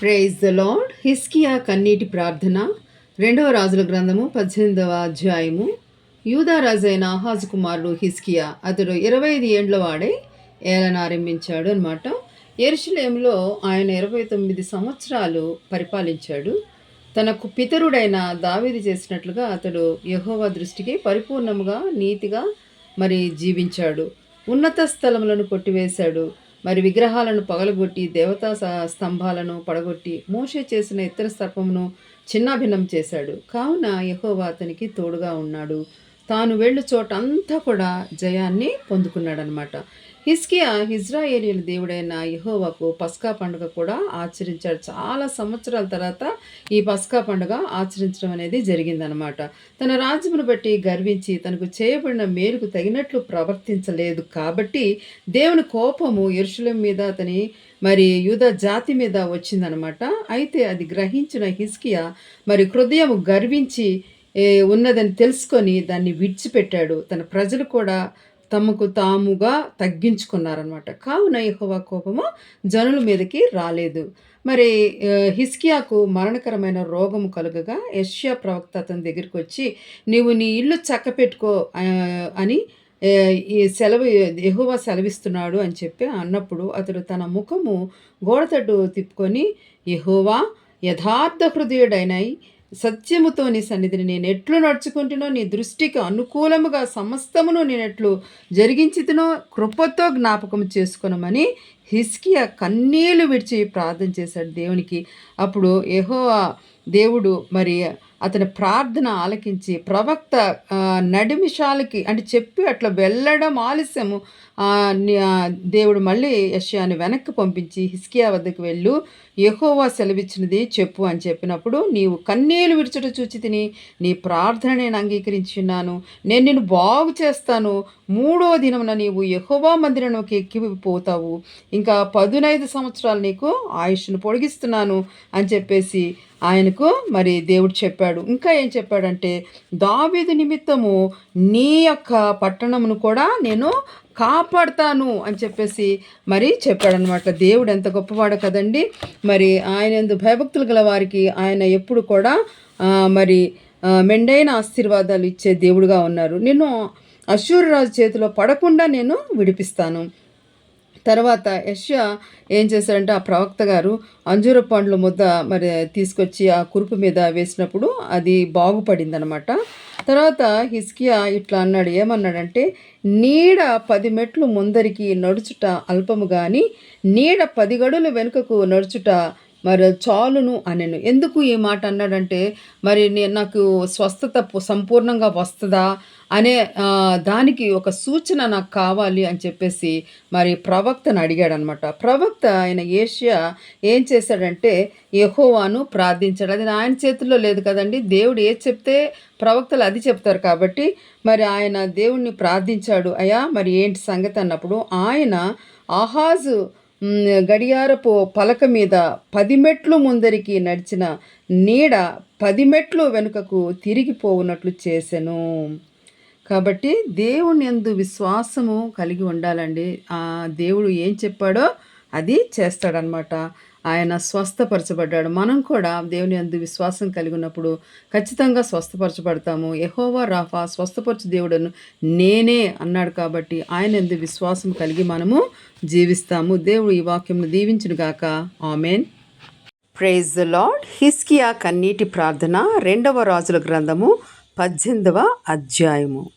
Praise the lord హిస్కియా కన్నీటి ప్రార్థన. రెండవ రాజుల గ్రంథము పద్దెనిమిదవ అధ్యాయము. యూదా రాజైన కుమారుడు హిస్కియా అతడు ఇరవై ఐదు ఏండ్ల వాడే ఏలనారంభించాడు అనమాట ఎరుషులేంలో ఆయన ఇరవై తొమ్మిది సంవత్సరాలు పరిపాలించాడు. తనకు పితరుడైన దావీది చేసినట్లుగా అతడు యహోవా దృష్టికి పరిపూర్ణముగా నీతిగా మరి జీవించాడు. ఉన్నత స్థలములను కొట్టివేశాడు. మరి విగ్రహాలను పగలగొట్టి దేవతా స్తంభాలను పడగొట్టి మోషే చేసిన ఇతర సర్పమును చిన్నాభిన్నం చేశాడు. కావున యహోవా అతనికి తోడుగా ఉన్నాడు. తాను వెళ్ళు చోట అంతా కూడా జయాన్ని పొందుకున్నాడనమాట. హిస్కియా ఇజ్రాయేలీల దేవుడైన యహోవాకు పస్కా పండుగ కూడా ఆచరించాడు చాలా సంవత్సరాల తర్వాత ఈ పస్కా పండుగ ఆచరించడం అనేది జరిగిందనమాట తన రాజ్యమును బట్టి గర్వించి తనకు చేయబడిన మేలుకు తగినట్లు ప్రవర్తించలేదు కాబట్టి దేవుని కోపము ఎరుషులం మీద అతని మరి యూద జాతి మీద వచ్చిందనమాట అయితే అది గ్రహించిన హిస్కియా మరి హృదయం గర్వించి ఉన్నదని తెలుసుకొని దాన్ని విడిచిపెట్టాడు. తన ప్రజలు కూడా తమకు తాముగా తగ్గించుకున్నారనమాట కావున యహోవా కోపము జనుల మీదకి రాలేదు. మరి హిస్కియాకు మరణకరమైన రోగము కలుగగా యష్యా ప్రవక్త అతని దగ్గరికి వచ్చి నీవు నీ ఇల్లు చక్కపెట్టుకో అని ఈ సెలవు ఎహోవా సెలవిస్తున్నాడు అని చెప్పి అన్నప్పుడు అతడు తన ముఖము గోడతట్టు తిప్పుకొని ఎహోవా యథార్థ హృదయుడైనాయి సత్యముతో నీ సన్నిధిని నేను ఎట్లు నడుచుకుంటునో నీ దృష్టికి అనుకూలముగా సమస్తమును నేను ఎట్లు జరిగించితునో కృపతో జ్ఞాపకం చేసుకునమని హిస్కియా కన్నీళ్ళు విడిచి ప్రార్థన చేశాడు దేవునికి. అప్పుడు ఏహో దేవుడు మరి అతని ప్రార్థన ఆలకించి ప్రవక్త నడిమిషాలకి అంటే చెప్పి అట్లా వెళ్ళడం ఆలస్యము దేవుడు మళ్ళీ యష్యాని వెనక్కి పంపించి హిస్కియా వద్దకు వెళ్ళు యహోవా సెలవిచ్చినది చెప్పు అని చెప్పినప్పుడు నీవు కన్నీలు విడిచట చూచి తిని నీ ప్రార్థన నేను అంగీకరించున్నాను నేను నిన్ను బాగు చేస్తాను మూడో దినమున నీవు యహోవా మందిరంలోకి ఎక్కిపోతావు ఇంకా పదునైదు సంవత్సరాలు నీకు ఆయుష్ను పొడిగిస్తున్నాను అని చెప్పేసి ఆయనకు మరి దేవుడు చెప్పాడు. ఇంకా ఏం చెప్పాడంటే దావీదు నిమిత్తము నీ యొక్క పట్టణమును కూడా నేను కాపాడతాను అని చెప్పేసి మరి చెప్పాడనమాట దేవుడు ఎంత గొప్పవాడు కదండి. మరి ఆయన ఎందు భయభక్తులు గల వారికి ఆయన ఎప్పుడు కూడా మరి మెండైన ఆశీర్వాదాలు ఇచ్చే దేవుడుగా ఉన్నారు. నేను అశ్వరరాజు చేతిలో పడకుండా నేను విడిపిస్తాను. తర్వాత యష్యా ఏం చేశారంటే ఆ ప్రవక్త గారు అంజూర పండ్ల ముద్ద మరి తీసుకొచ్చి ఆ కురుపు మీద వేసినప్పుడు అది బాగుపడింది అనమాట తర్వాత హిస్కియా ఇట్లా అన్నాడు ఏమన్నాడంటే నీడ పది మెట్లు ముందరికి నడుచుట అల్పము కానీ నీడ పది గడులు వెనుకకు నడుచుట మరి చాలును అనను. ఎందుకు ఈ మాట అన్నాడంటే మరి నాకు స్వస్థత సంపూర్ణంగా వస్తుందా అనే దానికి ఒక సూచన నాకు కావాలి అని చెప్పేసి మరి ప్రవక్తను అడిగాడనమాట. ప్రవక్త ఆయన ఏషియా ఏం చేశాడంటే యహోవాను ప్రార్థించాడు. అది ఆయన చేతుల్లో లేదు కదండి. దేవుడు ఏది చెప్తే ప్రవక్తలు అది చెప్తారు కాబట్టి మరి ఆయన దేవుణ్ణి ప్రార్థించాడు. అయ్యా మరి ఏంటి సంగతి అన్నప్పుడు ఆయన ఆహాజు గడియారపు పలక మీద పది మెట్లు ముందరికి నడిచిన నీడ పది మెట్లు వెనుకకు తిరిగిపోవునట్లు చేసెను. కాబట్టి దేవుని ఎందు విశ్వాసము కలిగి ఉండాలండి. ఆ దేవుడు ఏం చెప్పాడో అది చేస్తాడనమాట. ఆయన స్వస్థపరచబడ్డాడు. మనం కూడా దేవుని అందు విశ్వాసం కలిగి ఉన్నప్పుడు ఖచ్చితంగా స్వస్థపరచబడతాము. ఎహోవా రాఫా స్వస్థపరచు దేవుడను నేనే అన్నాడు కాబట్టి ఆయన ఎందు విశ్వాసం కలిగి మనము జీవిస్తాము. దేవుడు ఈ వాక్యంను దీవించునుగాక ఆమెన్. ప్రైజ్ ద లాడ్ హిస్కియా కన్నీటి ప్రార్థన రెండవ రాజుల గ్రంథము పద్దెనిమిదవ అధ్యాయము.